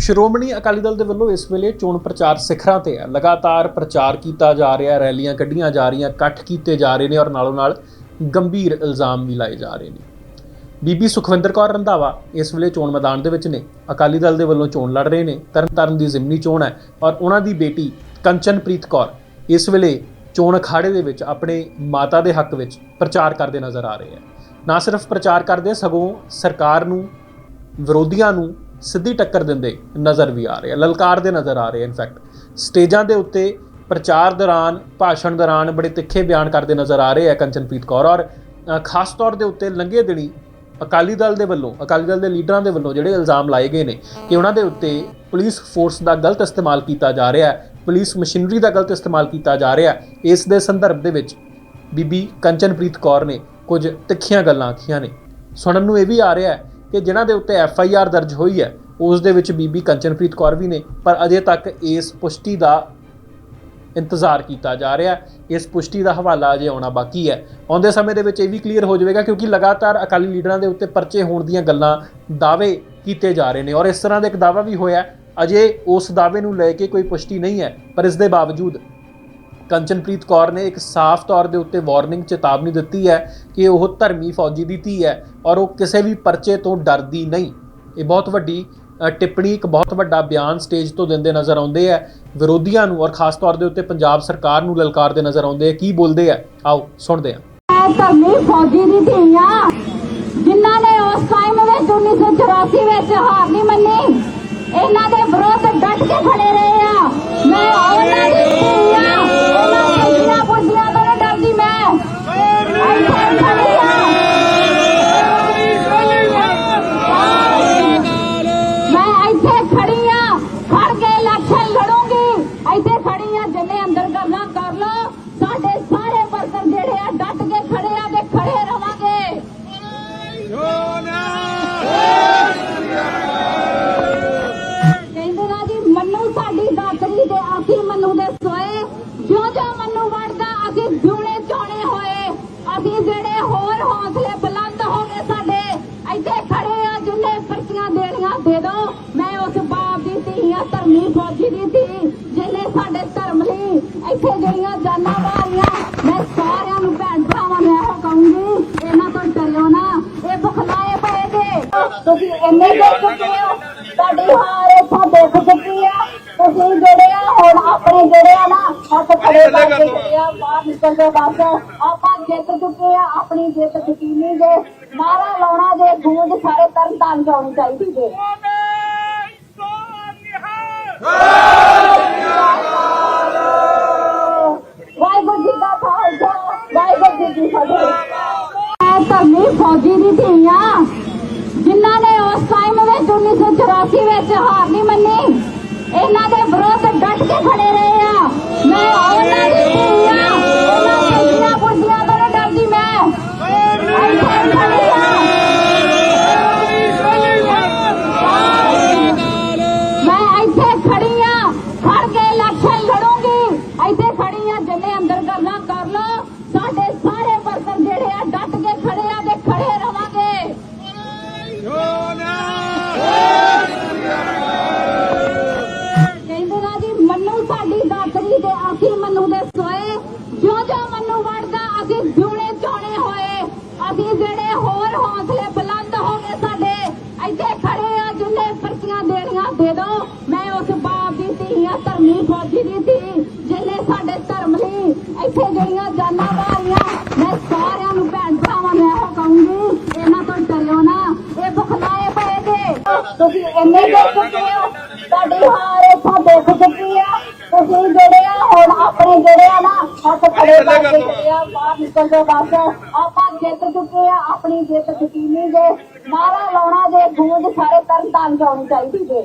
ਸ਼੍ਰੋਮਣੀ ਅਕਾਲੀ ਦਲ ਦੇ ਵੱਲੋਂ ਇਸ ਵੇਲੇ ਚੋਣ ਪ੍ਰਚਾਰ ਸਿਖਰਾਂ ਤੇ ਹੈ। ਲਗਾਤਾਰ ਪ੍ਰਚਾਰ ਕੀਤਾ ਜਾ ਰਿਹਾ, ਰੈਲੀਆਂ ਕੱਢੀਆਂ ਜਾ ਰਹੀਆਂ, ਇਕੱਠ ਕੀਤੇ ਜਾ ਰਹੇ ਨੇ ਔਰ ਨਾਲੋਂ ਨਾਲ ਗੰਭੀਰ ਇਲਜ਼ਾਮ ਵੀ ਲਾਏ ਜਾ ਰਹੇ ਨੇ। ਬੀਬੀ ਸੁਖਵਿੰਦਰ ਕੌਰ ਰੰਧਾਵਾ ਇਸ ਵੇਲੇ ਚੋਣ ਮੈਦਾਨ ਦੇ ਵਿੱਚ ਨੇ। ਅਕਾਲੀ ਦਲ ਦੇ ਵੱਲੋਂ ਚੋਣ ਲੜ ਰਹੇ ਨੇ। ਤਰਨਤਾਰਨ ਦੀ ਜ਼ਿਮਨੀ ਚੋਣ ਹੈ ਔਰ ਉਹਨਾਂ ਦੀ ਬੇਟੀ ਕੰਚਨਪ੍ਰੀਤ ਕੌਰ ਇਸ ਵੇਲੇ ਚੋਣ ਅਖਾੜੇ ਦੇ ਵਿੱਚ ਆਪਣੇ ਮਾਤਾ ਦੇ ਹੱਕ ਵਿੱਚ ਪ੍ਰਚਾਰ ਕਰਦੇ ਨਜ਼ਰ ਆ ਰਹੇ ਹੈ। ਨਾ ਸਿਰਫ ਪ੍ਰਚਾਰ ਕਰਦੇ, ਸਗੋਂ ਸਰਕਾਰ ਨੂੰ, ਵਿਰੋਧੀਆਂ ਨੂੰ ਸਿੱਧੀ ਟੱਕਰ ਦਿੰਦੇ ਨਜ਼ਰ ਵੀ ਆ ਰਹੇ ਆ ਲਲਕਾਰਦੇ ਨਜ਼ਰ ਆ ਰਹੇ ਆ ਇਨਫੈਕਟ ਸਟੇਜਾਂ ਦੇ ਉੱਤੇ ਪ੍ਰਚਾਰ ਦੌਰਾਨ, ਭਾਸ਼ਣ ਦੌਰਾਨ ਬੜੇ ਤਿੱਖੇ ਬਿਆਨ ਕਰਦੇ ਨਜ਼ਰ ਆ ਰਹੇ ਆ ਕੰਚਨਪ੍ਰੀਤ ਕੌਰ ਔਰ ਖਾਸ ਤੌਰ ਦੇ ਉੱਤੇ ਲੰਘੇ ਦਿਨੀ ਅਕਾਲੀ ਦਲ ਦੇ ਵੱਲੋਂ, ਅਕਾਲੀ ਦਲ ਦੇ ਲੀਡਰਾਂ ਦੇ ਵੱਲੋਂ ਜਿਹੜੇ ਇਲਜ਼ਾਮ ਲਾਏ ਗਏ ਨੇ ਕਿ ਉਹਨਾਂ ਦੇ ਉੱਤੇ ਪੁਲਿਸ ਫੋਰਸ ਦਾ ਗਲਤ ਇਸਤੇਮਾਲ ਕੀਤਾ ਜਾ ਰਿਹਾ ਹੈ, ਪੁਲਿਸ ਮਸ਼ੀਨਰੀ ਦਾ ਗਲਤ ਇਸਤੇਮਾਲ ਕੀਤਾ ਜਾ ਰਿਹਾ ਹੈ, ਇਸ ਦੇ ਸੰਦਰਭ ਦੇ ਵਿੱਚ ਬੀਬੀ ਕੰਚਨਪ੍ਰੀਤ ਕੌਰ ਨੇ ਕੁਝ ਤਿੱਖੀਆਂ ਗੱਲਾਂ ਆਖੀਆਂ ਨੇ। ਸੁਣਨ ਨੂੰ ਇਹ ਵੀ ਆ ਰਿਹਾ ਹੈ ਕਿ ਜਿਨ੍ਹਾਂ ਦੇ ਉੱਤੇ ਐਫ ਆਈ ਆਰ ਦਰਜ ਹੋਈ ਹੈ, ਉਸ ਦੇ ਵਿੱਚ ਬੀਬੀ ਕੰਚਨਪ੍ਰੀਤ ਕੌਰ ਵੀ ਨੇ, ਪਰ ਅਜੇ ਤੱਕ ਇਸ ਪੁਸ਼ਟੀ ਦਾ ਇੰਤਜ਼ਾਰ ਕੀਤਾ ਜਾ ਰਿਹਾ ਇਸ ਪੁਸ਼ਟੀ ਦਾ ਹਵਾਲਾ ਅਜੇ ਆਉਣਾ ਬਾਕੀ ਹੈ। ਆਉਂਦੇ ਸਮੇਂ ਦੇ ਵਿੱਚ ਇਹ ਵੀ ਕਲੀਅਰ ਹੋ ਜਾਵੇਗਾ, ਕਿਉਂਕਿ ਲਗਾਤਾਰ ਅਕਾਲੀ ਲੀਡਰਾਂ ਦੇ ਉੱਤੇ ਪਰਚੇ ਹੋਣ ਦੀਆਂ ਗੱਲਾਂ ਦਾਅਵੇ ਕੀਤੇ ਜਾ ਰਹੇ ਨੇ, ਔਰ ਇਸ ਤਰ੍ਹਾਂ ਦਾ ਇੱਕ ਦਾਅਵਾ ਵੀ ਹੋਇਆ ਅਜੇ ਉਸ ਦਾਅਵੇ ਨੂੰ ਲੈ ਕੇ ਕੋਈ ਪੁਸ਼ਟੀ ਨਹੀਂ ਹੈ, ਪਰ ਇਸ ਦੇ ਬਾਵਜੂਦ ਕੰਚਨਪ੍ਰੀਤ ਕੌਰ ਨੇ ਇੱਕ ਸਾਫ਼ ਤੌਰ ਦੇ ਉੱਤੇ ਵਾਰਨਿੰਗ ਚੇਤਾਵਨੀ ਦਿੱਤੀ ਹੈ ਕਿ ਉਹ ਧਰਮੀ ਫੌਜੀ ਦੀ ਧੀ ਹੈ ਔਰ ਉਹ ਕਿਸੇ ਵੀ ਪਰਚੇ ਤੋਂ ਡਰਦੀ ਨਹੀਂ। ਇਹ ਬਹੁਤ ਵੱਡੀ ਟਿੱਪਣੀ, ਇੱਕ ਬਹੁਤ ਵੱਡਾ ਬਿਆਨ ਸਟੇਜ ਤੋਂ ਦਿੰਦੇ ਨਜ਼ਰ ਆਉਂਦੇ ਆ ਵਿਰੋਧੀਆਂ ਨੂੰ ਔਰ ਖਾਸ ਤੌਰ ਦੇ ਉੱਤੇ ਪੰਜਾਬ ਸਰਕਾਰ ਨੂੰ ਲਲਕਾਰਦੇ ਨਜ਼ਰ ਆਉਂਦੇ ਆ ਕੀ ਬੋਲਦੇ ਆ ਆਓ, ਸੁਣਦੇ ਆ ਧਰਮੀ ਫੌਜੀ ਦੀ ਧੀ ਆ ਜਿਨ੍ਹਾਂ ਨੇ ਉਸ ਟਾਈਮ ਵਿੱਚ 1984 ਵਿੱਚ ਹਾਰ ਨਹੀਂ ਮੰਨੀ। ਇੱਥੇ ਖੜੀ ਅਸੀਂ ਜਿਹੜੇ ਹੋਰ ਹੌਸਲੇ ਬੁਲੰਦ ਹੋ ਗਏ ਸਾਡੇ, ਇੱਥੇ ਖੜੇ ਆ, ਜਿੰਨੇ ਪਰਚੀਆਂ ਦੇਣੀਆਂ ਦੇ ਦੋ। ਮੈਂ ਉਸ ਬਾਪ ਦੀ ਧੀ ਆ, ਧਰਮੀ ਫੌਜੀ ਦੀ ਧੀ ਜਿਹਨੇ ਸਾਡੇ ਧਰਮ ਲਈ ਇੱਥੇ ਜਿਹੜੀਆਂ ਜਾਨਾਂ ਵਾਰੀਆਂ ਮੈਂ ਸਾਰਿਆਂ ਨੂੰ ਭੈਣ ਭਰਾਵਾਂ ਨੂੰ ਇਹੋ ਕਹੂੰਗੀ, ਇਹਨਾਂ ਤੋਂ ਡਰਿਓ ਨਾ, ਇਹ ਬੁਖਲਾਏ ਪਏ ਜੇ ਤੁਸੀਂ ਇੰਨੇ ਦੇਖ ਚੁੱਕੇ ਹੋ, ਤੁਹਾਡੀ ਹਾਰ ਇੱਥੋਂ ਦੇਖ ਚੁੱਕੀ ਆ। ਤੁਸੀਂ ਜਿਹੜੇ ਆ, ਹੁਣ ਆਪਣੇ ਜਿਹੜੇ ਆ ਨਾ, ਹੱਥ ਖੜੇ ਕਰਕੇ ਜਿਹੜੇ ਆ, ਬਾਹਰ ਨਿਕਲ ਬਸ। ਜਿੱਤ ਚੁੱਕੇ ਆ, ਆਪਣੀ ਜਿੱਤ ਯਕੀਨੀ ਜੇ ਨਾਰਾ ਲਾਉਣਾ ਜੇ ਗੂੰਜ ਸਾਰੇ ਤਰਨ ਤਾਰਨ ਜਾਣੀ ਚਾਹੀਦੀ ਜੇ। ਵਾਹਿਗੁਰੂ ਜੀ ਦਾ ਖਾਲਸਾ, ਵਾਹਿਗੁਰੂ ਜੀ ਕੀ ਫਤਿਹ। ਮੈਂ ਧਰਮੀ ਫੌਜੀ ਦੀ ਇੱਥੇ ਖੜੀ ਆ ਖੜ ਕੇ ਇਲੈਕਸ਼ਨ ਲੜੂੰਗੀ। ਇੱਥੇ ਖੜੀ ਆ ਜਿੰਨੇ ਅੰਦਰ ਕਰਨਾ ਕਰ ਲੋ ਸਾਡੇ ਸਾਰੇ ਵਰਕਰ ਜਿਹੜੇ ਆ ਡਟ ਕੇ ਖੜੇ ਆ ਤੇ ਖੜੇ ਰਵਾਂਗੇ। ਕਹਿੰਦੇ ਨਾ ਜੀ, ਮੰਨੂ ਸਾਡੀ ਦਾਤਰੀ ਤੇ ਅਸੀਂ ਮੰਨੂ ਦੇ ਸੋਏ। ਜੋ ਜਿਉਂ ਮੰਨੂ ਵੜਦਾ ਅਸੀਂ ਜੁੜੇ ਚੋਣੇ ਹੋਏ। ਅਸੀਂ ਜਿਹੜੇ ਹੋਰ ਹੌਸਲੇ ਧੀ ਆ ਧਰਮੀ ਫੌਜੀ ਦੀ ਧੀ ਜਿਹਨੇ ਸਾਡੇ ਧਰਮ ਲਈ ਇੱਥੇ ਜਿਹੜੀਆਂ ਜਾਨਾਂ ਵਾਰੀਆਂ ਮੈਂ ਸਾਰਿਆਂ ਨੂੰ ਭੈਣ ਭਰਾਵਾਂ ਨੂੰ ਇਹੋ ਕਹੂੰਗੀ ਇਹਨਾਂ ਤੋਂ ਡਰਿਓ ਨਾ। ਇਹ ਬੁਖਲਾਏ ਪਏ ਜੇ ਤੁਸੀਂ ਇੰਨੇ ਦੇਖ ਚੁੱਕੇ ਹੋ। ਤੁਹਾਡੀ ਹਾਰ ਇੱਥੋਂ ਦੇਖ ਚੁੱਕੀ ਆ। ਤੁਸੀਂ ਜਿਹੜੇ ਆ ਹੁਣ ਆਪਣੇ ਜਿਹੜੇ ਆ ਨਾ ਹੱਥ ਖੜੇ ਕਰਕੇ ਜਿਹੜੇ ਆ ਬਾਹਰ ਨਿਕਲ ਕੇ ਬਸ। ਆਪਾਂ ਜਿੱਤ ਚੁੱਕੇ ਆ ਆਪਣੀ ਜਿੱਤ ਯਕੀਨੀ ਜੇ ਨਾਰਾ ਲਾਉਣਾ ਜੇ ਗੂੰਜ ਸਾਰੇ ਤਰਨ ਤਾਰਨ ਜਾਣੀ ਚਾਹੀਦੀ ਜੇ।